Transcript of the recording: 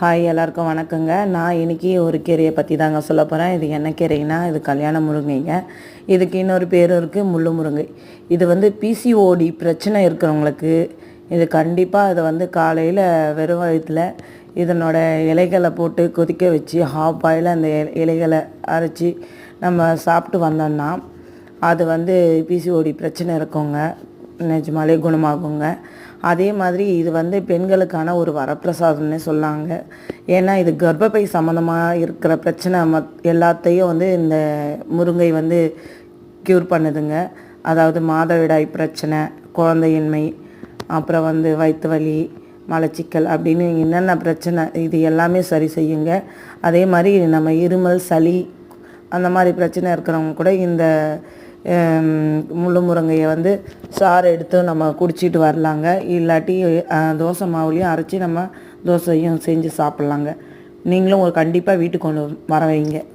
Hi எல்லாருக்கும் வணக்கங்க. நான் இன்னைக்கு ஒரு கீரையை பற்றி தாங்க சொல்ல போகிறேன் இது என்ன கீரைன்னா இது கல்யாண முருங்கைங்க. இதுக்கு இன்னொரு பேர் இருக்குது முள்ளு முருங்கை. இது வந்து பிசிஓடி பிரச்சனை இருக்கிறவங்களுக்கு இது கண்டிப்பாக இதை வந்து காலையில் வெறும் வயிற்றில் இதனோட இலைகளை போட்டு கொதிக்க வச்சு ஹாஃப் பாயில் அந்த இலைகளை அரைச்சி நம்ம சாப்பிட்டு வந்தோம்னா அது வந்து பிசிஓடி பிரச்சனை இருக்கவங்க நிஜமாலே குணமாகுங்க. அதே மாதிரி இது வந்து பெண்களுக்கான ஒரு வரப்பிரசாதம்னே சொல்லாங்க. ஏன்னா இது கர்ப்பப்பை சம்மந்தமாக இருக்கிற பிரச்சனை மத் எல்லாத்தையும் வந்து இந்த முருங்கை வந்து க்யூர் பண்ணுதுங்க. அதாவது மாதவிடாய் பிரச்சனை குழந்தையின்மை அப்புறம் வந்து வயிற்று வலி மலச்சிக்கல் அப்படின்னு என்னென்ன பிரச்சனை இது எல்லாமே சரி செய்யுங்க. அதே மாதிரி நம்ம இருமல் சளி அந்த மாதிரி பிரச்சனை இருக்கிறவங்க கூட இந்த முள்ளு முருங்கையை வந்து சாறு எடுத்து நம்ம குடிச்சிட்டு வரலாங்க. இல்லாட்டி தோசை மாவுலேயும் அரைச்சி நம்ம தோசையும் செஞ்சு சாப்பிட்லாங்க. நீங்களும் ஒரு கண்டிப்பாக வீட்டுக்கு கொண்டு வர வைங்க.